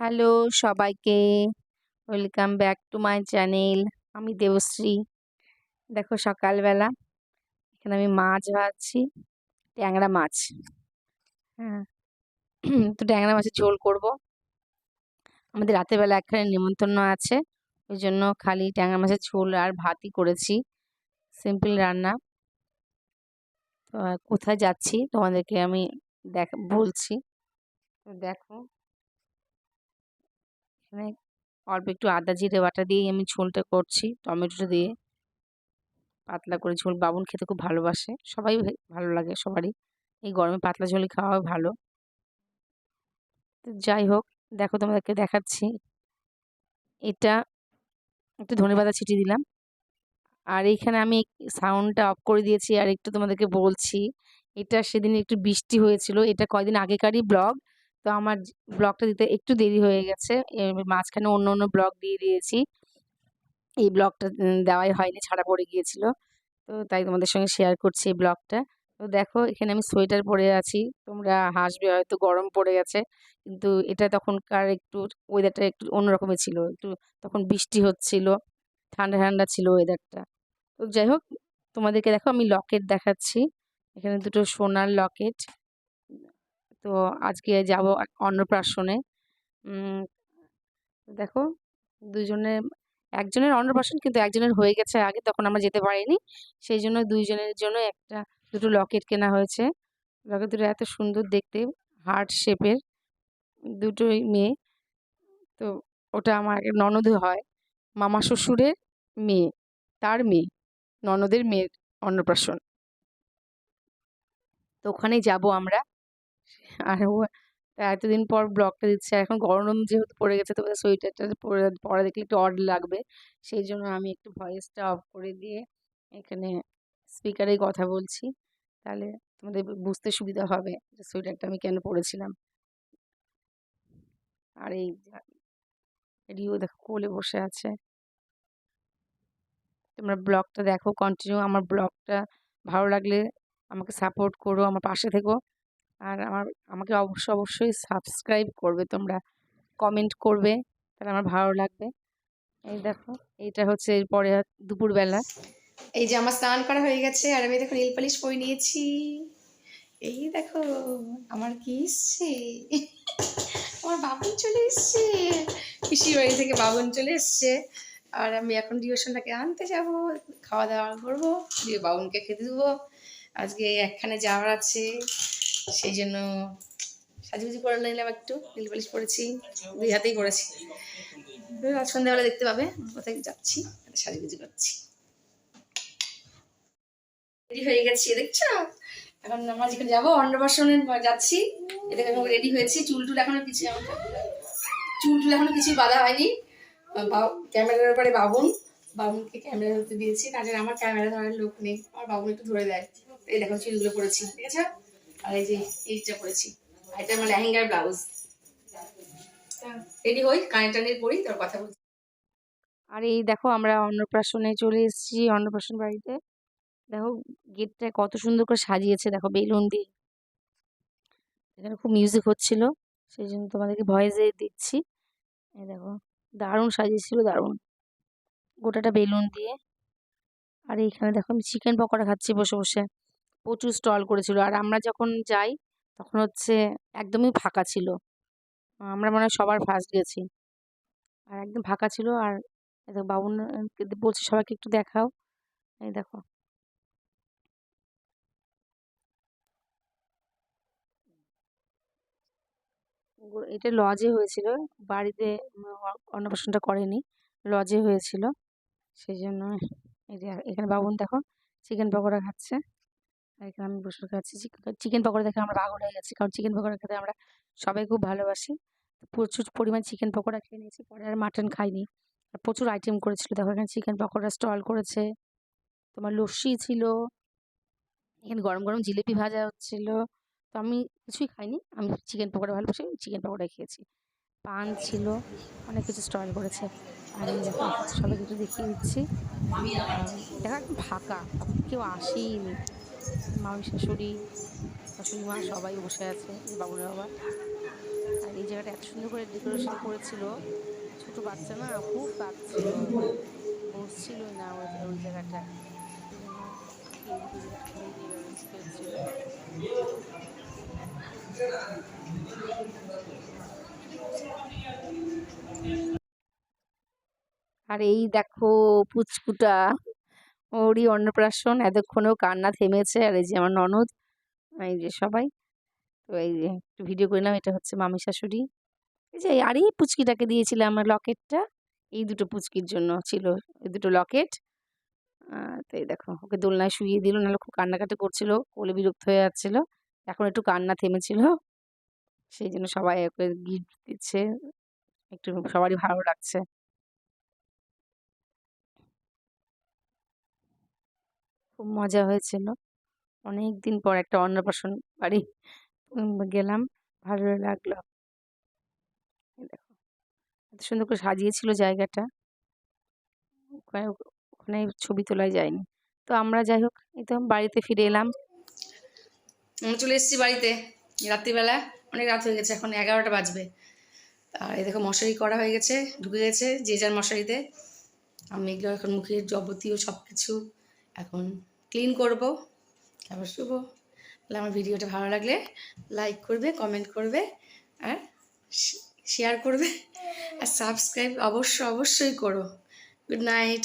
Hello, সবাইকে। Welcome back to my channel. আমি দেবশ্রী। দেখো সকালবেলা, এখানে আমি মাছ ভাজছি, ট্যাংরা মাছ। হ্যাঁ তো ট্যাংরা মাছের ঝোল করব। আমাদের রাতের বেলা একখানে নিমন্ত্রণ আছে, ওই জন্য খালি ট্যাংরা মাছের ঝোল আর ভাতই করেছি। সিম্পল রান্না। তো কোথায় যাচ্ছি, তোমাদেরকে আমি দেখ, বলছি। দেখো। এখানে অল্প একটু আদা, জিরে বাটা দিয়েই আমি ঝোলটা করছি, টমেটোটা দিয়ে। পাতলা করে ঝোল, বাবুন খেতে খুব ভালোবাসে, সবাই ভালো লাগে সবারই। এই গরমে পাতলা ঝোলই খাওয়া ভালো। তো যাই হোক, দেখো তোমাদেরকে দেখাচ্ছি। এটা একটু ধনেপাতা ছিটিয়ে দিলাম। আর এইখানে আমি সাউন্ডটা অফ করে দিয়েছি, আর একটু তোমাদেরকে বলছি, এটা সেদিন একটু বৃষ্টি হয়েছিল, এটা কয়দিন আগেকারই ব্লগ। তো আমার ব্লগটা দিতে একটু দেরি হয়ে গেছে। মাঝখানে অন্য অন্য ব্লগ দিয়ে দিয়েছি। এই ব্লগটা দেওয়াই হয়নি, ছাড়া পড়ে গিয়েছিল। তো তাই তোমাদের সঙ্গে শেয়ার করছি এই ব্লগটা। তো দেখো, এখানে আমি সোয়েটার পরে আছি। তোমরা হাসবে, হয়তো গরম পড়ে গেছে। কিন্তু এটা তখনকার একটু ওয়েদারটা একটু অন্যরকমের ছিল। একটু তখন বৃষ্টি হচ্ছিল, ঠান্ডা ঠান্ডা ছিল ওয়েদারটা তো যাই হোক, তোমাদেরকে দেখো, আমি লকেট দেখাচ্ছি। এখানে দুটো সোনার লকেট তো আজকে যাব অন্নপ্রাশনে। দেখো দুজনে একজনের অন্নপ্রাশন কিন্তু একজনের হয়ে গেছে আগে, তখন আমরা যেতে পারিনি। সেই জন্য দুইজনের জন্য একটা, দুটো লকেট কেনা হয়েছে। লকেট দুটো এত সুন্দর দেখতে, হার্ট শেপের, দুটোই মেয়ে। তো ওটা আমার ননদ হয়, মামা শ্বশুরের মেয়ে, তার মেয়ে, ননদের মেয়ের অন্নপ্রাশন। তো ওখানেই যাব আমরা। আর ও এতদিন পর ব্লগটা দিচ্ছে। আর এখন গরম যেহেতু পড়ে গেছে, তো সোয়েটারটা পরে পরে দেখলে একটু অড লাগবে। সেই জন্য আমি একটু ভয়েসটা অফ করে দিয়ে এখানে স্পিকারেই কথা বলছি। তাহলে তোমাদের বুঝতে সুবিধা হবে যে সোয়েটারটা আমি কেন পরেছিলাম। আর এই রিও দেখো কোলে বসে আছে। তোমরা ব্লগটা দেখো কন্টিনিউ আমার ব্লগটা। ভালো লাগলে আমাকে সাপোর্ট করো, আমার পাশে থেকো। আর আমার, আমাকে অবশ্যই অবশ্যই সাবস্ক্রাইব করবে তোমরা। কমেন্ট করবে, তাহলে আমার ভালো লাগবে। এই দেখো, এইটা হচ্ছে এরপরে দুপুরবেলা। এই যে আমার স্নান করা হয়ে গেছে, আর আমি দেখো নীল পালিশ পরে নিয়েছি। এই দেখো, আমার কি এসছে? আমার বাবুন চলে এসছে। পিসির বাড়ি থেকে বাবুন চলে এসছে। আর আমি এখন ডিওশনটাকে আনতে যাব, খাওয়া দাওয়া করব, দিয়ে বাবুনকে খেতে দেবো। আজকে একখানে যাওয়ার আছে। সেই জন্য সাজুগুজি করে নিলাম একটু, নীল পালিশ পরেছি, দুই হাতেই পরেছি আজ সন্ধ্যাবেলা দেখতে পাবে, কোথায় যাচ্ছি সাজুগুজি করছি। রেডি হয়ে গেছি, দেখছ? এখন আমরা যেখানে যাব, অন্নপ্রাশনে যাচ্ছি। এদিকে এখন রেডি হয়েছি, চুল টুল এখনও কিছু চুল টুল এখনও কিছুই বাঁধা হয়নি। ক্যামেরার ব্যাপারে বাবুন, বাবুনকে ক্যামেরা ধরতে দিয়েছি কাজে আমার ক্যামেরা ধরার লোক নেই, আমার বাবুন একটু ধরে দেয়। এই দেখো চুলগুলো পরেছি, ঠিক আছে? আর এই দেখো আমরা অন্নপ্রাশনে চলে এসেছি অন্নপ্রাশন বাড়িতে। দেখো গেটটা কত সুন্দর করে সাজিয়েছে, দেখো বেলুন দিয়ে। এখানে খুব মিউজিক হচ্ছিল, সেই জন্য তোমাদেরকে ভয়েসে দিচ্ছি। দেখো, দারুণ সাজিয়েছিল, দারুণ। গোটাটা বেলুন দিয়ে। আর এইখানে দেখো আমি চিকেন পকোড়া খাচ্ছি বসে বসে। প্রচুর স্টল করেছিল। আর আমরা যখন যাই, তখন হচ্ছে একদমই ফাঁকা ছিল। আমরা মনে হয় সবার ফার্স্ট গেছি। আর একদম ফাঁকা ছিল। আর বাবুন বলছে সবাইকে একটু দেখাও। এই দেখো। এটা লজে হয়েছিল। বাড়িতে অন্নপ্রাশনটা করেনি। লজে হয়েছিল। সেই জন্য এই যে, এখানে বাবুন দেখো, চিকেন পকোড়া খাচ্ছে। এখানে আমি বসে খাচ্ছি চিকেন পকোড়া দেখে আমরা পাগল হয়ে গেছি। কারণ চিকেন পকোড়া খেতে আমরা সবাই খুব ভালোবাসি। প্রচুর পরিমাণ চিকেন পকোড়া খেয়ে নিয়েছি। পরে আর মাটন খাইনি। আর প্রচুর আইটেম করেছিল। দেখো, এখানে চিকেন পকোড়া স্টল করেছে। তোমার লস্যি ছিল। এখানে গরম গরম জিলিপি ভাজা হচ্ছিল। তো আমি কিছুই খাইনি। আমি চিকেন পকোড়া ভালোবাসি। চিকেন পকোড়া খেয়েছি। পান ছিল। অনেক কিছু স্টল করেছে। আর এই দেখো, সবাইকে একটু দেখিয়ে দিচ্ছি। দেখো ফাঁকা। কেউ আসেইনি মামি শাশুড়ি শাশুড়ি মা সবাই বসে আছে, বাবুর বাবা। আর এই জায়গাটা এত সুন্দর করে ডেকোরেশন করেছিল। ছোট বাচ্চা না, খুব কাঁদছিল বসছিলই না ওই জায়গাটা। আর এই দেখো পুচকুটা। ওরই অন্নপ্রাশন, এতক্ষণেও কান্না থেমেছে আর এই যে আমার ননদ, এই যে সবাই। তো এই যে একটু ভিডিও করলাম, এটা হচ্ছে মামি শাশুড়ি। এই যে আর এই পুচকিটাকে দিয়েছিলাম আমার লকেটটা, এই দুটো পুচকির জন্য ছিল, এই দুটো লকেট। তো এই দেখো, ওকে দোলনায় শুইয়ে দিল, নাহলে খুব কান্নাকাটি করছিল, কোলে বিরক্ত হয়ে যাচ্ছিল। এখন একটু কান্না থেমেছিল, সেই জন্য সবাই ওকে গিফট দিচ্ছে। একটু সবারই ভালো লাগছে। খুব মজা হয়েছিল। অনেক দিন পর একটা অন্নপ্রাশন বাড়ি গেলাম, ভালো লাগল। দেখো, এত সুন্দর করে সাজিয়েছিল জায়গাটা। ওখানে ওখানে ছবি তোলা যায়নি। তো আমরা যাই হোক, এই তো বাড়িতে ফিরে এলাম। চলে এসেছি বাড়িতে। রাত্রিবেলা, অনেক রাত হয়ে গেছে, এখন এগারোটা বাজবে। আর এই দেখো, মশারি করা হয়ে গেছে, ঢুকে গেছে যে যার মশারিতে। আমি এগুলো এখন মুখের যাবতীয় সব কিছু এখন ক্লিন করব তারপর শুভ তাহলে আমার ভিডিওটা ভালো লাগলে লাইক করবে কমেন্ট করবে, আর শেয়ার করবে। আর সাবস্ক্রাইব অবশ্য, অবশ্যই করো। Good night